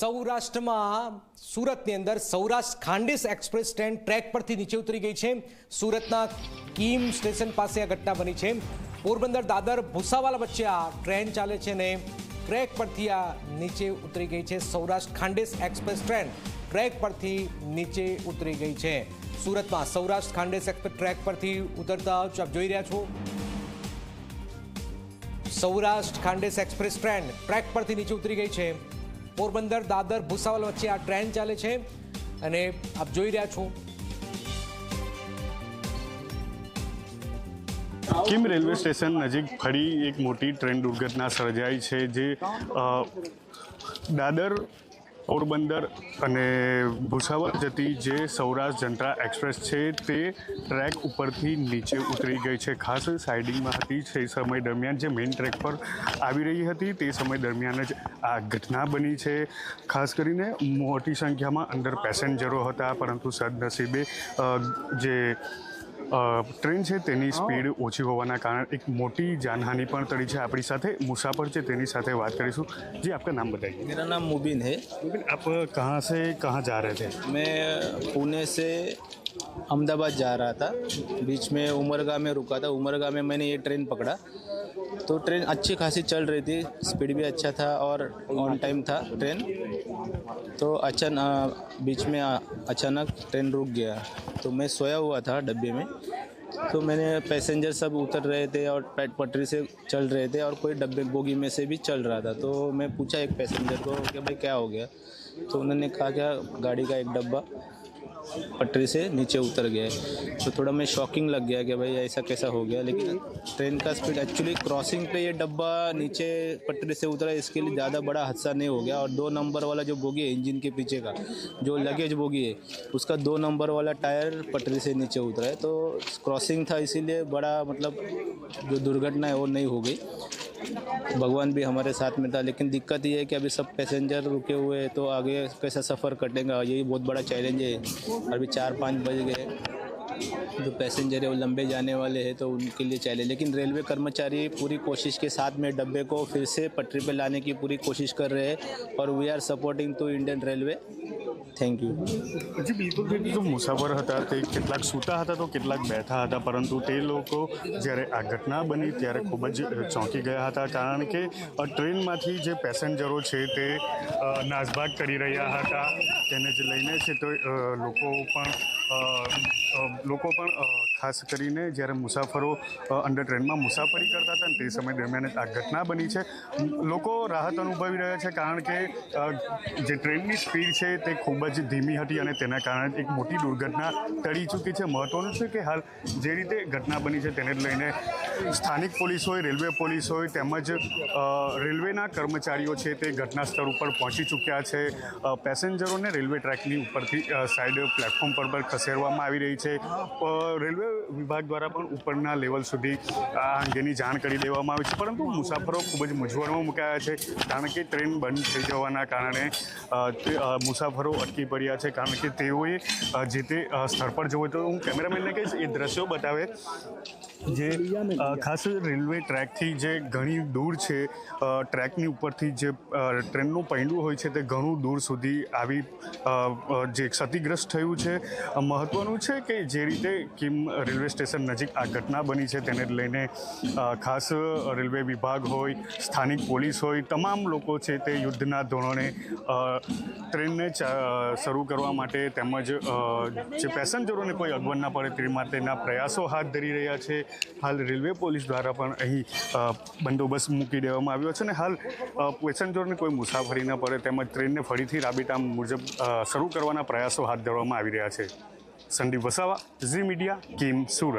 સૌરાષ્ટ્રમાં સુરતની અંદર Saurashtra Khandesh express train track પરથી નીચે ઉતરી ગઈ છે. સુરતના કીમ સ્ટેશન પાસે આ ઘટના બની છે. પોરબંદર, દાદર, ભૂસાવાલા વચ્ચે આ ટ્રેન ચાલે છે ને ટ્રેક પરથી આ નીચે ઉતરી ગઈ છે. Saurashtra Khandesh express train track પરથી નીચે ઉતરી ગઈ છે. સુરતમાં સૌરાષ્ટ્ર ખાંડિસ એક્સપ્રેસ ટ્રેક પરથી ઉતરતા આપ જોઈ રહ્યા છો? Saurashtra Khandesh express train track પરથી નીચે ઉતરી ગઈ છે. પોરબંદર, દાદર, ભૂસાવલ વચ્ચે આ ટ્રેન ચાલે છે અને આપ જોઈ રહ્યા છો. કિમ રેલવે સ્ટેશન નજીક ફરી એક મોટી ટ્રેન દુર્ઘટના સર્જાઈ છે જે દાદર પોરબંદર અને ભૂસાવર જતી જે સૌરાષ્ટ્ર જનતા એક્સપ્રેસ છે, તે ટ્રેક ઉપરથી નીચે ઉતરી ગઈ છે. ખાસ સાઇડિંગમાં હતી તે સમય દરમિયાન જે મેઇન ટ્રેક પર આવી રહી હતી, તે સમય દરમિયાન જ આ ઘટના બની છે. ખાસ કરીને મોટી સંખ્યામાં અંદર પેસેન્જરો હતા, પરંતુ સદનસીબે જે ટ્રેન છે તેની સ્પીડ ઓછી હોવાના કારણે એક મોટી જાનહાનિ પણ ટળી છે આપણી સાથે મુસાફર છે તેની સાથે વાત કરીશું जी आपका नाम बताइए मेरा नाम मुबिन है लेकिन आप कहाँ से कहाँ जा रहे थे मैं पुणे से अहमदाबाद जा रहा था बीच में उमरगा में रुका था उमरगा में मैंने ये ट्रेन पकड़ा तो ट्रेन अच्छी खासी चल रही थी, स्पीड भी अच्छा था और ऑन टाइम था ट्रेन। तो अचानक बीच में अचानक ट्रेन रुक गया। तो मैं सोया हुआ था डब्बे में। तो मैंने पैसेंजर सब उतर रहे थे और पेट पटरी से चल रहे थे और कोई डब्बे बोगी में से भी चल रहा था। तो मैं पूछा एक पैसेंजर को कि भाई क्या हो गया? तो उन्होंने कहा क्या गाड़ी का एक डब्बा। पटरी से नीचे उतर गया है। तो थोड़ा मैं शॉकिंग लग गया कि भाई ऐसा कैसा हो गया, लेकिन ट्रेन का स्पीड एक्चुअली क्रॉसिंग पे ये डब्बा नीचे पटरी से उतरा, इसके लिए ज़्यादा बड़ा हादसा नहीं हो गया। और दो नंबर वाला जो बोगी है इंजन के पीछे का, जो लगेज बोगी है, उसका दो नंबर वाला टायर पटरी से नीचे उतरा है। तो क्रॉसिंग था, इसीलिए बड़ा मतलब जो दुर्घटना है, वो नहीं हो गई। भगवान भी हमारे साथ में था, लेकिन दिक्कत ये है कि अभी सब पैसेंजर रुके हुए हैं तो आगे कैसा सफ़र कटेगा, यही बहुत बड़ा चैलेंज है। अभी चार पाँच बज गए, जो पैसेंजर है वो लंबे जाने वाले हैं तो उनके लिए चैलेंज लेकिन रेलवे कर्मचारी पूरी कोशिश के साथ में डब्बे को फिर से पटरी पर लाने की पूरी कोशिश कर रहे हैं, और we are supporting to Indian railway thank you ji બિલકુલ જે મુસાફર હતા તે કેટલાક સૂતા હતા તો કેટલાક બેઠા હતા, પરંતુ તે લોકો જ્યારે આ ઘટના બની ત્યારે ખૂબ જ ચોંકી ગયા હતા, કારણ કે ટ્રેનમાંથી જે પેસેન્જરો છે તે નાસભાગ કરી રહ્યા હતા. તેને જ લઈને છે તો લોકો પણ લોકો પણ ખાસ કરીને જ્યારે મુસાફરો અંડર ટ્રેનમાં મુસાફરી કરતા હતા ને તે સમય દરમિયાન આ ઘટના બની છે. લોકો રાહત અનુભવી રહ્યા છે કારણ કે જે ટ્રેનની સ્પીડ છે તે ખૂબ જ ધીમી હતી અને તેના કારણે એક મોટી દુર્ઘટના ટળી ચૂકી છે. મહત્વનું છે કે હાલ જે રીતે ઘટના બની છે તેને લઈને સ્થાનિક પોલીસ હોય, રેલવે પોલીસ હોય, તેમજ રેલવેના કર્મચારીઓ છે તે ઘટના સ્થળ ઉપર પહોંચી ચૂક્યા છે. પેસેન્જરોને રેલવે ટ્રેકની ઉપરથી સાઈડ પ્લેટફોર્મ પર પર ખસેડવામાં આવી રહી છે. રેલવે વિભાગ દ્વારા પણ ઉપરના લેવલ સુધી આ અંગેની જાણ કરી દેવામાં આવી છે. પરંતુ મુસાફરો ખૂબ જ મૂંઝવણમાં મુકાયા છે, કારણ કે ટ્રેન બંધ થઈ જવાના કારણે મુસાફરો અટકી પડ્યા છે. કારણ કે તેઓએ જે તે સ્થળ પર જવું તો હું કેમેરામેનને કહીશ, એ દ્રશ્યો બતાવે. જે ખાસ રેલવે ટ્રેકથી જે ઘણી દૂર છે ટ્રેકની ઉપરથી જે ટ્રેનનું પૈંડું હોય છે તે ઘણું દૂર સુધી આવી જે ક્ષતિગ્રસ્ત થયું છે. મહત્ત્વનું છે કે જે રીતે કિમ રેલવે સ્ટેશન નજીક આ ઘટના બની છે તેને લઈને ખાસ રેલવે વિભાગ હોય, સ્થાનિક પોલીસ હોય, તમામ લોકો છે તે યુદ્ધના ધોરણે ટ્રેનને શરૂ કરવા માટે તેમજ જે પેસેન્જરોને કોઈ અગવડ ના પડે તે માટેના પ્રયાસો હાથ ધરી રહ્યા છે. હાલ રેલવે પોલીસ દ્વારા પણ અહીં બંદોબસ્ત મૂકી દેવામાં આવ્યો છે અને હાલ પેસેન્જરને કોઈ મુસાફરી ન પડે તેમજ ટ્રેનને ફરીથી રાબેતા મુજબ શરૂ કરવાના પ્રયાસો હાથ ધરવામાં આવી રહ્યા છે. Sandeep Vasava, Zee media, Kim, Surat.